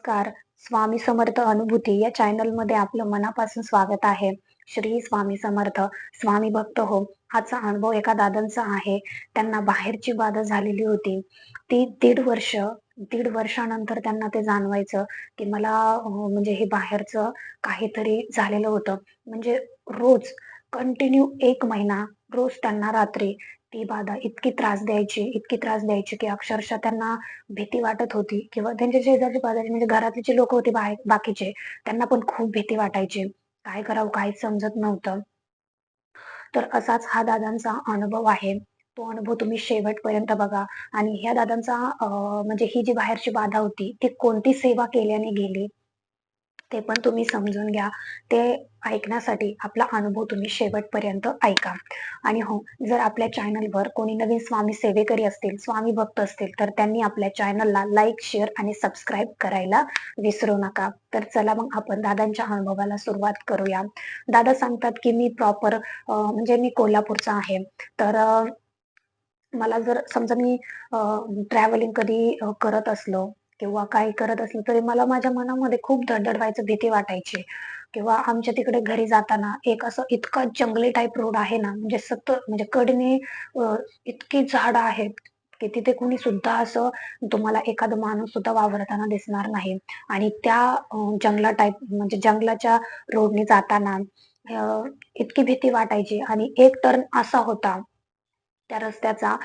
नमस्कार. स्वामी समर्थ अनुभूती या चॅनलमध्ये आपलं मनापासून स्वागत आहे. श्री स्वामी समर्थ स्वामी भक्त हो. हाचा अनुभव एका दादांचा आहे. त्यांना बाहेरची बाधा झालेली होती. ती दीड वर्ष दीड वर्षानंतर त्यांना ते जाणवायचं की मला म्हणजे हे बाहेरचं काहीतरी झालेलं होतं. म्हणजे रोज कंटिन्यू एक महिना रोज त्यांना रात्री ती बाधा इतकी त्रास द्यायची इतकी त्रास द्यायची की अक्षरशः त्यांना भीती वाटत होती. किंवा त्यांच्या शेजारचे पाजारी म्हणजे घरातले जे लोक होते बाकीचे त्यांना पण खूप भीती वाटायची. काय करावं काहीच समजत नव्हतं. तर असाच हा दादांचा अनुभव आहे. तो अनुभव तुम्ही शेवटपर्यंत बघा. आणि ह्या दादांचा म्हणजे ही जी बाहेरची बाधा होती ती कोणती सेवा केल्याने गेली? ते पण तुम्ही समजून घ्या. ते ऐकण्यासाठी आपला अनुभव तुम्ही शेवटपर्यंत ऐका. आणि हो जर आपल्या चॅनलवर कोणी नवीन स्वामी सेवेकरी असतील स्वामी भक्त असतील तर त्यांनी आपल्या चॅनलला लाईक शेअर आणि सबस्क्राईब करायला विसरू नका. तर चला मग आपण दादांच्या अनुभवाला सुरुवात करूया. दादा सांगतात की मी प्रॉपर म्हणजे मी कोल्हापूरचा आहे. तर मला जर समजा मी ट्रॅव्हलिंग कधी करत असलो किंवा काही करत असलं तरी मला माझ्या मनामध्ये खूप धडधड व्हायचं भीती वाटायची. किंवा आमच्या तिकडे घरी जाताना एक असं इतका जंगली टाईप रोड आहे ना म्हणजे सतत म्हणजे कडने इतकी झाडं आहेत की तिथे कुणी सुद्धा असं तुम्हाला एखादा माणूस सुद्धा वावरताना दिसणार नाही. आणि त्या जंगला टाईप म्हणजे जंगलाच्या रोडने जाताना इतकी भीती वाटायची. आणि एक टर्न असा होता त्या रस्त्याचा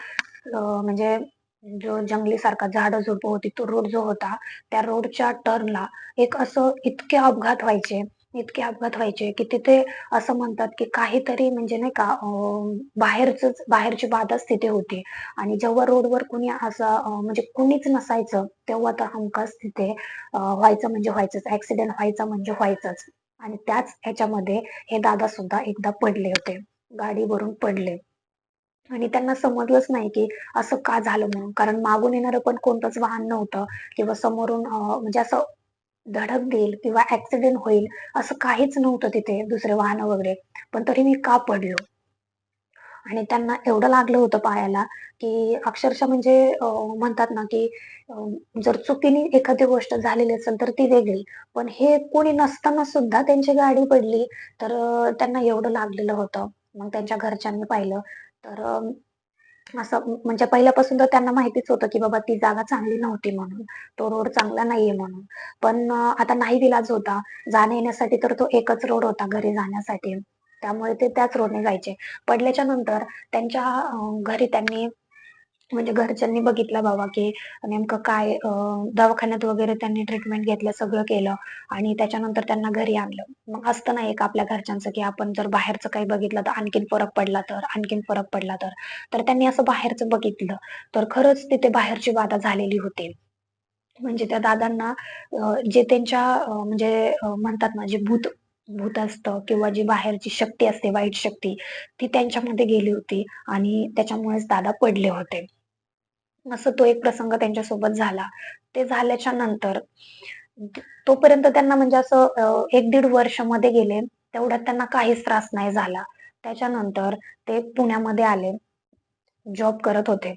म्हणजे जो जंगली सारखा झाडं झुडपं होती तो रोड जो होता त्या रोडच्या टर्नला एक असं इतके अपघात व्हायचे इतके अपघात व्हायचे की तिथे असं म्हणतात की काहीतरी म्हणजे नाही का बाहेरच बाहेरची बाधाच तिथे होती. आणि जेव्हा रोडवर कुणी असं म्हणजे कुणीच नसायचं तेव्हा तर हमखास तिथे व्हायचं म्हणजे व्हायचंच ऍक्सिडेंट व्हायचा म्हणजे व्हायचंच. आणि त्याच ह्याच्यामध्ये हे दादा सुद्धा एकदा पडले होते गाडीवरून पडले. आणि त्यांना समजलंच नाही की असं का झालं म्हणून. कारण मागून येणारं पण कोणतंच वाहन नव्हतं. किंवा समोरून म्हणजे असं धडक देईल किंवा ऍक्सिडेंट होईल असं काहीच नव्हतं तिथे दुसरे वाहन वगैरे. पण तरी मी का पडलो? आणि त्यांना एवढं लागलं होतं पायाला की अक्षरशः म्हणजे म्हणतात ना की जर चुकीने एखादी गोष्ट झालेली असेल तर ती वेगळी. पण हे कोणी नसताना सुद्धा त्यांची गाडी पडली तर त्यांना एवढं लागलेलं होतं. मग त्यांच्या घरच्यांनी पाहिलं. तर असं म्हणजे पहिल्यापासून तर त्यांना माहितीच होतं की बाबा ती जागा चांगली नव्हती म्हणून तो रोड चांगला नाहीये म्हणून. पण आता नाही दिलाच होता. जाण्या येण्यासाठी तर तो एकच रोड होता घरी जाण्यासाठी. त्यामुळे ते त्याच रोडने जायचे. पडल्याच्या नंतर त्यांच्या घरी त्यांनी म्हणजे घरच्यांनी बघितलं बाबा की नेमकं काय दवाखान्यात वगैरे त्यांनी ट्रीटमेंट घेतलं सगळं केलं आणि त्याच्यानंतर त्यांना घरी आणलं. मग असतं ना एक आपल्या घरच्यांचं की आपण जर बाहेरचं काही बघितलं तर आणखीन फरक पडला तर आणखीन फरक पडला तर. तर त्यांनी असं बाहेरचं बघितलं. तर खरंच तिथे बाहेरची बाधा झालेली होती. म्हणजे त्या दादांना जे त्यांच्या म्हणजे म्हणतात ना जे भूत भूत असतं किंवा जी बाहेरची शक्ती असते वाईट शक्ती ती त्यांच्यामध्ये गेली होती आणि त्याच्यामुळेच दादा पडले होते. असं तो एक प्रसंग त्यांच्यासोबत झाला. ते झाल्याच्यानंतर तोपर्यंत त्यांना म्हणजे असं एक दीड वर्षमध्ये गेले. तेवढ्यात त्यांना काहीच त्रास नाही झाला. त्याच्यानंतर ते पुण्यामध्ये आले. जॉब करत होते.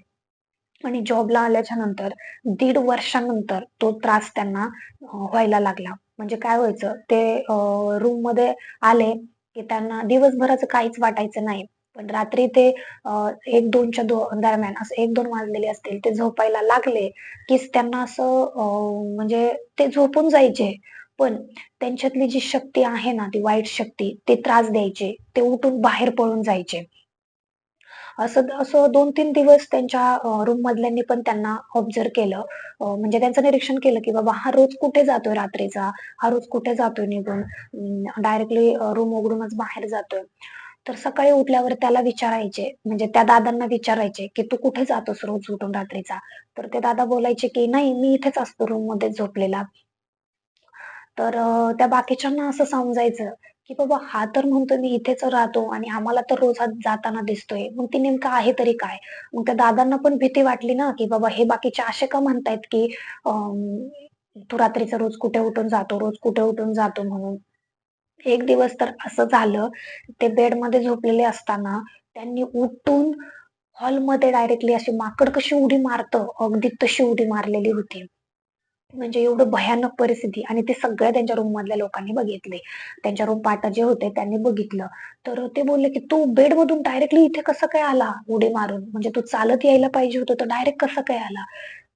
आणि जॉबला आल्याच्यानंतर दीड वर्षानंतर तो त्रास त्यांना व्हायला लागला. म्हणजे काय व्हायचं? ते रूममध्ये आले की त्यांना दिवसभराचं काहीच वाटायचं नाही. पण रात्री ते एक दोनच्या दो दरम्यान असं एक दोन वाजलेले असतील ते झोपायला लागले कीच त्यांना असं म्हणजे ते झोपून जायचे. पण त्यांच्यातली जी शक्ती आहे ना ती वाईट शक्ती ते त्रास द्यायचे. ते उठून बाहेर पळून जायचे. असं असं दोन तीन दिवस त्यांच्या रूम मधल्यांनी पण त्यांना ऑब्झर्व केलं. म्हणजे त्यांचं निरीक्षण केलं की बाबा हा रोज कुठे जातोय रात्रीचा? हा रोज कुठे जातोय निघून? डायरेक्टली रूम उघडूनच बाहेर जातोय. तर सकाळी उठल्यावर त्याला विचारायचे म्हणजे त्या दादांना विचारायचे की तू कुठे जातोस रोज उठून रात्रीचा? तर ते दादा बोलायचे की नाही मी इथेच असतो रूममध्ये झोपलेला. तर त्या बाकीच्यांना असं समजायचं की बाबा हा तर म्हणतो मी इथेच राहतो आणि आम्हाला तर रोज जाताना दिसतोय. मग ती नेमकं आहे तरी काय? मग त्या दादांना पण भीती वाटली ना की बाबा हे बाकीचे असे का म्हणतायत की अं, तू रात्रीचा रोज कुठे उठून जातो रोज कुठे उठून जातो म्हणून? एक दिवस तर असं झालं ते बेडमध्ये झोपलेले असताना त्यांनी उठून हॉलमध्ये डायरेक्टली अशी माकड कशी उडी मारतं अगदी तशी उडी मारलेली होती म्हणजे एवढं भयानक परिस्थिती आणि ते सगळ्या त्यांच्या रूम मधल्या लोकांनी बघितले. त्यांच्या रूम पाटा जे होते त्यांनी बघितलं. तर ते बोलले, की "तू बेड मधून डायरेक्टली इथे कसं काय आला उडी मारून? म्हणजे तू चालत यायला पाहिजे होतं, तर डायरेक्ट कसं काय आला?"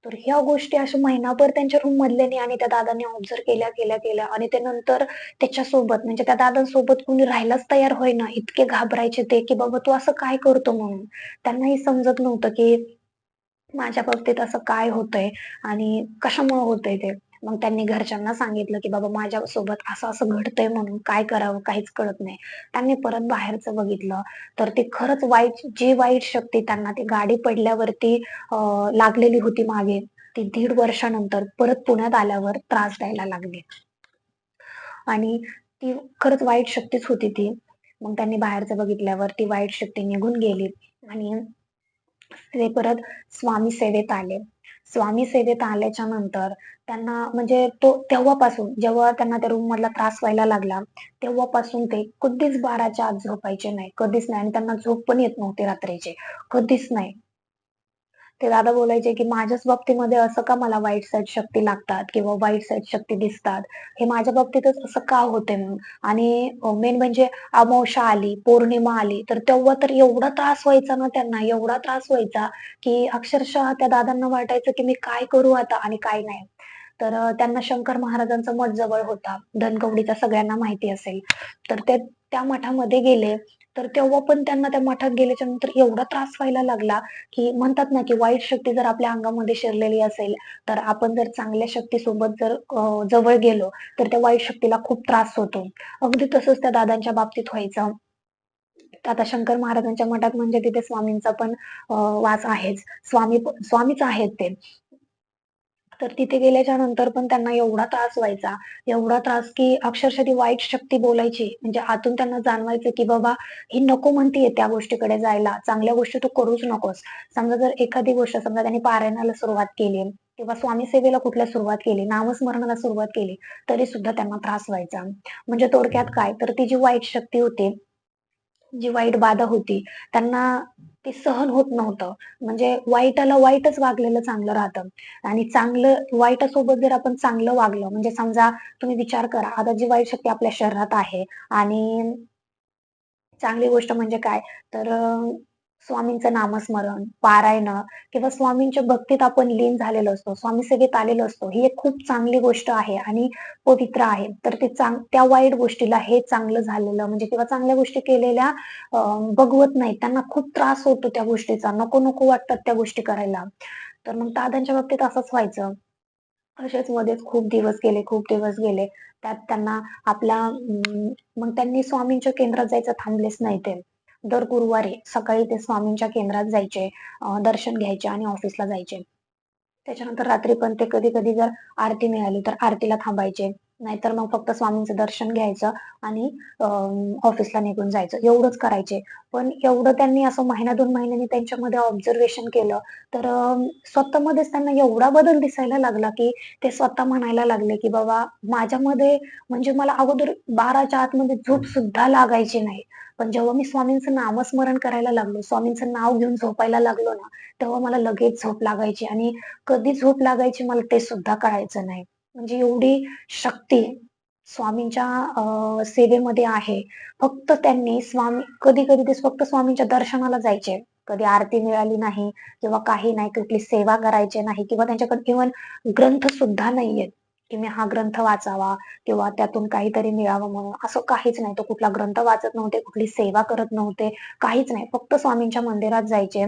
तर ह्या गोष्टी अशा महिनाभर त्यांच्या रूम मधल्यांनी आणि त्या दादांनी ऑब्झर्व केल्या, केल्या, केल्या आणि ते नंतर त्याच्यासोबत म्हणजे त्या दादांसोबत कुणी राहायलाच तयार होईना. इतके घाबरायचे ते, की "बाबा तू असं काय करतो?" म्हणून. त्यांनाही समजत नव्हतं, की माझ्या बाबतीत असं काय होतंय आणि कशामुळे होतंय ते. मग त्यांनी घरच्यांना सांगितलं, की "बाबा माझ्यासोबत असं-असं घडतंय म्हणून काय करावं काहीच कळत नाही." त्यांनी परत बाहेरचं बघितलं, तर ते खरंच वाईट जी वाईट शक्ती त्यांना ती गाडी पडल्यावरती लागलेली होती मागे, ती दीड वर्षानंतर परत पुण्यात आल्यावर त्रास द्यायला लागली. आणि ती खरंच वाईट शक्तीच होती ती. मग त्यांनी बाहेरचं बघितल्यावर ती वाईट शक्ती निघून गेली आणि ते परत स्वामी सेवेत आले. स्वामी सेवेत आल्याच्यानंतर त्यांना म्हणजे तो तेव्हापासून जेव्हा त्यांना त्या रूम मधला त्रास व्हायला लागला, तेव्हापासून ते कधीच 12च्या आत झोपायचे नाही. कधीच नाही आणि त्यांना झोप पण येत नव्हती रात्रीची. कधीच नाही. ते दादा बोलायचे, की माझ्याच बाबतीमध्ये असं का मला वाईट साईड शक्ती लागतात किंवा वाईट साईड शक्ती दिसतात. हे माझ्या बाबतीतच असं का होते म्हणून. आणि मेन म्हणजे अमावशा आली, पौर्णिमा आली, तर तेव्हा तर एवढा त्रास व्हायचा ना त्यांना, एवढा त्रास व्हायचा, की अक्षरशः त्या दादांना वाटायचं, की मी काय करू आता आणि काय नाही. तर त्यांना शंकर महाराजांचा मठ जवळ होता. धनकवडीचा सगळ्यांना माहिती असेल. तर ते त्या मठामध्ये गेले. तर तेव्हा पण त्यांना त्या मठात गेल्याच्यानंतर एवढा त्रास व्हायला लागला, की म्हणतात ना, की वाईट शक्ती जर आपल्या अंगामध्ये शिरलेली असेल, तर आपण जर चांगल्या शक्तीसोबत जर जवळ गेलो, तर त्या वाईट शक्तीला खूप त्रास होतो. अगदी तसंच त्या दादांच्या बाबतीत व्हायचं. आता शंकर महाराजांच्या मठात म्हणजे तिथे स्वामींचा पण वास आहेच. स्वामी स्वामीच आहेत ते. तर तिथे गेल्याच्यानंतर पण त्यांना एवढा त्रास व्हायचा, एवढा त्रास की अक्षरशः ती वाईट शक्ती बोलायची. म्हणजे आतून त्यांना जाणवायचं की बाबा ही नको म्हणतीये त्या गोष्टीकडे जायला, चांगल्या गोष्टी तू करूच नकोस. समजा जर एखादी गोष्ट समजा त्यांनी पारायणाला सुरुवात केली किंवा स्वामी सेवेला कुठल्या सुरुवात केली, नामस्मरणाला सुरुवात केली, तरी सुद्धा त्यांना त्रास व्हायचा. म्हणजे थोडक्यात काय, तर ती जी वाईट शक्ती होती जी वाईट बाधा होती, त्यांना ते सहन होत नव्हतं. म्हणजे वाईटाला वाईटच वागलेलं चांगलं राहतं आणि चांगलं वाईटासोबत जर आपण चांगलं वागलं, म्हणजे समजा तुम्ही विचार करा, आता जी वाईट शक्ती आपल्या शरीरात आहे आणि चांगली गोष्ट म्हणजे काय, तर स्वामींचं नामस्मरण, पारायण किंवा स्वामींच्या भक्तीत आपण लीन झालेलो असतो, स्वामी सेवेत आलेलो असतो. ही एक खूप चांगली गोष्ट आहे आणि पवित्र आहे. तर ते चांग त्या वाईट गोष्टीला हे चांगलं झालेलं म्हणजे किंवा चांगल्या गोष्टी केलेल्या बघवत नाहीत. त्यांना खूप त्रास होतो त्या गोष्टीचा. नको-नको वाटतात त्या गोष्टी करायला. तर मग दादांच्या बाबतीत असंच व्हायचं. असेच मध्येच खूप दिवस गेले, खूप दिवस गेले. त्यात त्यांना आपला मग त्यांनी स्वामींच्या केंद्रात जायचं थांबलेच नाही ते. दर गुरुवारी सकाळी ते स्वामींच्या केंद्रात जायचे, दर्शन घ्यायचे आणि ऑफिसला जायचे. त्याच्यानंतर रात्री पण ते कधी-कधी जर आरती मिळाली, तर आरतीला थांबायचे. नाहीतर मग फक्त स्वामींचं दर्शन घ्यायचं आणि ऑफिसला निघून जायचं. एवढंच करायचे. पण एवढं त्यांनी असं महिना दोन महिन्यांनी त्यांच्यामध्ये ऑब्झर्वेशन केलं, तर स्वतःमध्येच त्यांना एवढा बदल दिसायला लागला, की ते स्वतः म्हणायला लागले, की "बाबा माझ्यामध्ये म्हणजे मला अगोदर 12च्या आतमध्ये झोप सुद्धा लागायची नाही. पण जेव्हा मी स्वामींचं नामस्मरण करायला लागलो, स्वामींचं नाव घेऊन झोपायला लागलो ना, तेव्हा मला लगेच झोप लागायची आणि कधी झोप लागायची मला ते सुद्धा कळायचं नाही. म्हणजे एवढी शक्ती स्वामींच्या सेवेमध्ये आहे. फक्त त्यांनी स्वामी कधी-कधी ते फक्त स्वामींच्या दर्शनाला जायचे. कधी आरती मिळाली नाही किंवा काही नाही, कुठली सेवा करायची नाही किंवा त्यांच्याकडे इव्हन ग्रंथ सुद्धा नाहीयेत, की मी हा ग्रंथ वाचावा किंवा त्यातून काहीतरी मिळावं म्हणून. असं काहीच नाही. तो कुठला ग्रंथ वाचत नव्हते, कुठली सेवा करत नव्हते, काहीच नाही. फक्त स्वामींच्या मंदिरात जायचे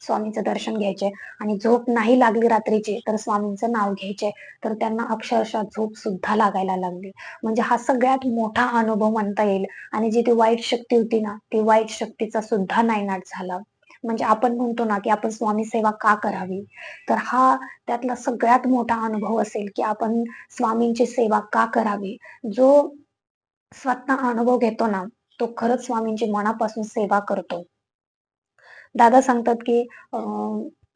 स्वामींचं दर्शन घ्यायचे आणि झोप नाही लागली रात्रीची, तर स्वामींचं नाव घ्यायचे. तर त्यांना अक्षरशः झोप सुद्धा लागायला लागली. म्हणजे हा सगळ्यात मोठा अनुभव म्हणता येईल आणि जी ती वाईट शक्ती होती ना, ती वाईट शक्तीचा सुद्धा नायनाट झाला. म्हणजे आपण म्हणतो ना, की आपण स्वामी सेवा का करावी? तर हा त्यातला सगळ्यात मोठा अनुभव असेल, की आपण स्वामींची सेवा का करावी? जो स्वतः अनुभव घेतो ना, तो खरंच स्वामींची मनापासून सेवा करतो. दादा सांगतात, की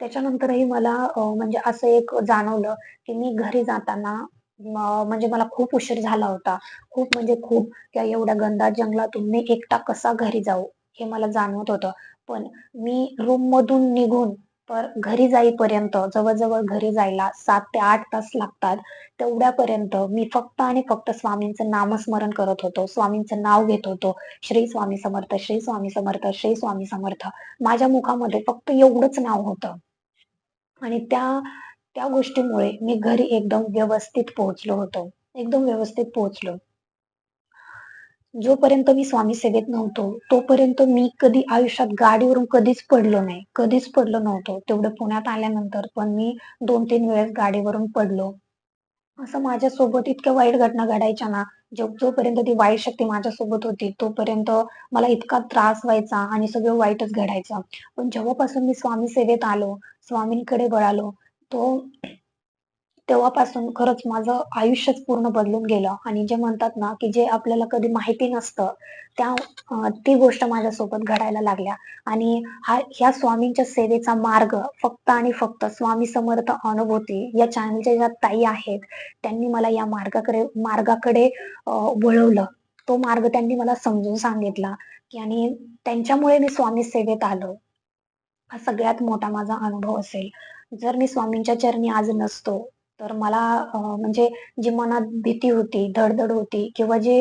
त्याच्यानंतरही मला म्हणजे असं एक जाणवलं, की मी घरी जाताना म्हणजे मला खूप उशीर झाला होता. खूप म्हणजे खूप, त्या एवढ्या गंदा जंगलातून मी एकटा कसा घरी जाऊ, हे मला जाणवत होतं. पण मी रूम मधून निघून पर घरी जाईपर्यंत जवळजवळ घरी जायला सात ते आठ तास लागतात. तेवढ्यापर्यंत मी फक्त आणि फक्त स्वामींचं नामस्मरण करत होतो. स्वामींचं नाव घेत होतो. श्री स्वामी समर्थ, श्री स्वामी समर्थ, श्री स्वामी समर्थ. माझ्या मुखामध्ये फक्त एवढंच नाव होतं. आणि त्या त्या गोष्टीमुळे मी घरी एकदम व्यवस्थित पोहोचलो होतो. एकदम व्यवस्थित पोहोचलो. जोपर्यंत मी स्वामी सेवेत नव्हतो, तोपर्यंत मी कधी आयुष्यात गाडीवरून कधीच पडलो नाही. कधीच पडलो नव्हतो. तेवढं पुण्यात आल्यानंतर पण मी 2-3 वेळेस गाडीवरून पडलो. असं माझ्यासोबत इतक्या वाईट घटना घडायच्या ना, जो जोपर्यंत ती वाईट शक्ती माझ्यासोबत होती, तोपर्यंत मला इतका त्रास व्हायचा आणि सगळं वाईटच घडायचं. पण जेव्हापासून मी स्वामी सेवेत आलो, स्वामींकडे वळालो, तो तेव्हापासून खरंच माझं आयुष्यच पूर्ण बदलून गेलं आणि जे म्हणतात ना, की जे आपल्याला कधी माहिती नसतं, त्या ती गोष्ट माझ्यासोबत घडायला लागल्या आणि हा ह्या स्वामींच्या सेवेचा मार्ग फक्त आणि फक्त स्वामी समर्थ अनुभूती या चॅनलच्या ज्या ताई आहेत, त्यांनी मला या मार्गाकडे मार्गाकडे वळवलं. तो मार्ग त्यांनी मला समजून सांगितला, की आणि त्यांच्यामुळे मी स्वामी सेवेत आलो. हा सगळ्यात मोठा माझा अनुभव असेल. जर मी स्वामींच्या चरणी आज नसतो, तर मला म्हणजे जी मनात भीती होती, धडधड होती किंवा जे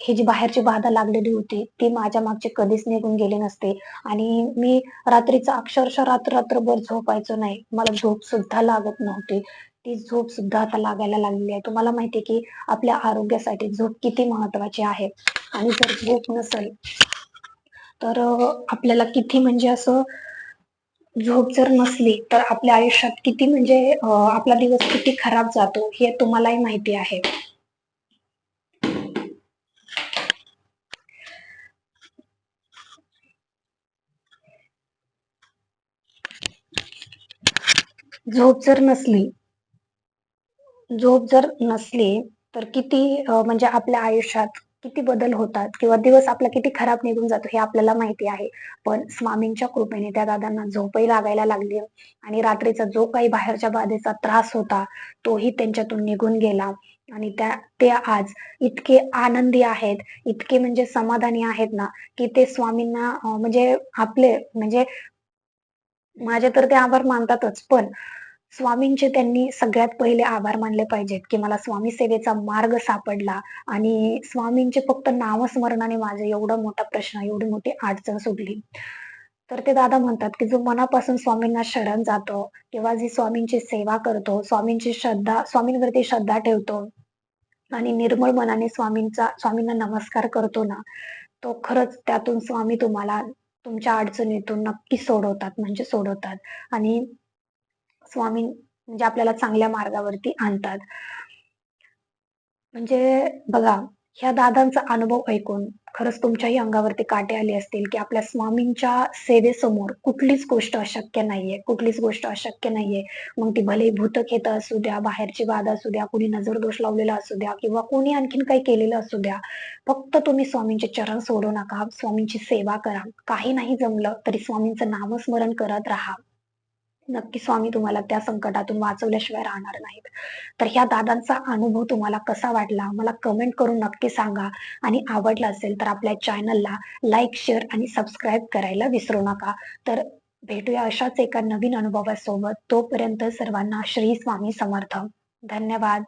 हे जी बाहेरची बाधा लागलेली होती, ती माझ्या मागची कधीच निघून गेली नसते आणि मी रात्रीचं अक्षरशः रात्र-रात्रभर झोपायचो नाही. मला झोप सुद्धा लागत नव्हती. ती झोप सुद्धा आता लागायला लागलेली आहे. तुम्हाला माहिती आहे, की आपल्या आरोग्यासाठी झोप किती महत्वाची आहे आणि जर झोप नसेल, तर आपल्याला किती म्हणजे असं झोप जर नसली, तर आपल्या आयुष्यात किती म्हणजे आपला दिवस किती खराब जातो, हे तुम्हालाही माहिती आहे. झोप जर नसली झोप जर नसली, तर किती म्हणजे आपल्या आयुष्यात किती बदल होतात किंवा दिवस आपला किती खराब निघून जातो हे आपल्याला माहिती आहे. पण स्वामींच्या कृपेने त्या दादांना झोपही लागायला लागली आणि रात्रीचा जो काही बाहेरच्या बाधेचा त्रास होता, तोही त्यांच्यातून निघून गेला आणि त्या ते आज इतके आनंदी आहेत, इतके म्हणजे समाधानी आहेत ना, की ते स्वामींना म्हणजे आपले म्हणजे माझे तर ते आभार मानतातच. पण स्वामींचे त्यांनी सगळ्यात पहिले आभार मानले पाहिजेत, की मला स्वामी सेवेचा मार्ग सापडला आणि स्वामींचे फक्त नामस्मरणाने माझा एवढा मोठा प्रश्न, एवढी मोठी अडचण सुटली. तर ते दादा म्हणतात, की जो मनापासून स्वामींना शरण जातो किंवा जी स्वामींची सेवा करतो, स्वामींची श्रद्धा स्वामींवरती श्रद्धा ठेवतो आणि निर्मळ मनाने स्वामींचा स्वामींना नमस्कार करतो ना, तो खरंच त्यातून स्वामी तुम्हाला तुमच्या अडचणीतून नक्की सोडवतात म्हणजे सोडवतात आणि स्वामी म्हणजे आपल्याला चांगल्या मार्गावरती आणतात. म्हणजे बघा, ह्या दादांचा अनुभव ऐकून खरंच तुमच्याही अंगावरती काटे आले असतील, की आपल्या स्वामींच्या सेवेसमोर कुठलीच गोष्ट अशक्य नाहीये, कुठलीच गोष्ट अशक्य नाहीये. मग ती भले भूतखेत असू द्या, बाहेरची बाधा असू द्या, कुणी नजर-दोष लावलेला असू द्या किंवा कोणी आणखीन काही केलेलं असू द्या. फक्त तुम्ही स्वामींचे चरण सोडू नका, स्वामींची सेवा करा. काही नाही जमलं तरी स्वामींचं नामस्मरण करत राहा. नक्की स्वामी तुम्हाला त्या संकटातून वाचवल्याशिवाय राहणार नाहीत. तर ह्या दादांचा अनुभव तुम्हाला कसा वाटला मला कमेंट करून नक्की सांगा आणि आवडला असेल तर आपल्या चॅनलला लाईक, शेअर आणि सबस्क्राईब करायला विसरू नका. तर भेटूया अशाच एका नवीन अनुभवासोबत. तोपर्यंत सर्वांना श्री स्वामी समर्थ. धन्यवाद.